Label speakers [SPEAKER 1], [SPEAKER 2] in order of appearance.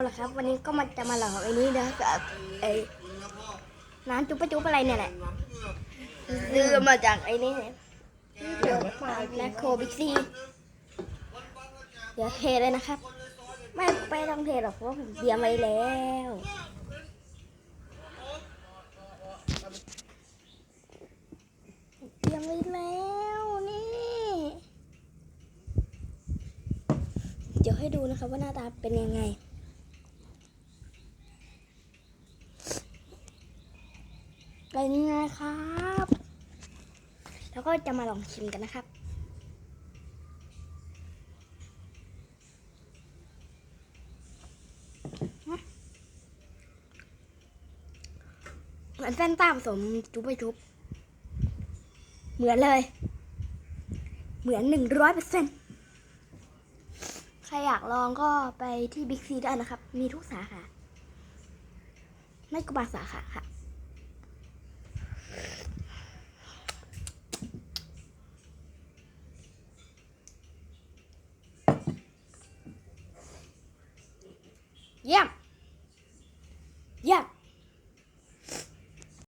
[SPEAKER 1] เอาละครับวันนี้ก็มาจะมาหลอกไอ้นี้นะกับไอ้ร้านจุ๊บะจุ๊บอะไรเนี่ยแหละซื้อมาจากไอ้นี่เนี่ยเดี๋ยวแมคโครบิ๊กซีเดี๋ยวเทเลยนะครับ ไม่ไปต้องเทหรอกเพราะผมเตรียมไว้แล้วเตรียมไว้แล้วนี่ เดี๋ยวให้ดูนะครับว่าหน้าตาเป็นยังไง เป็นไงครับ แล้วก็จะมาลองชิมกันนะครับ เหมือนเส้นต้าผสมจุ๊บไปจุ๊บเหมือนเลย เหมือนหนึ่งร้อยเปอร์เซ็นต์ใครอยากลองก็ไปที่บิ๊กซีได้นะครับ มีทุกสาขา ไม่ก็บาสาขาค่ะ เยี่ยม เยี่ยม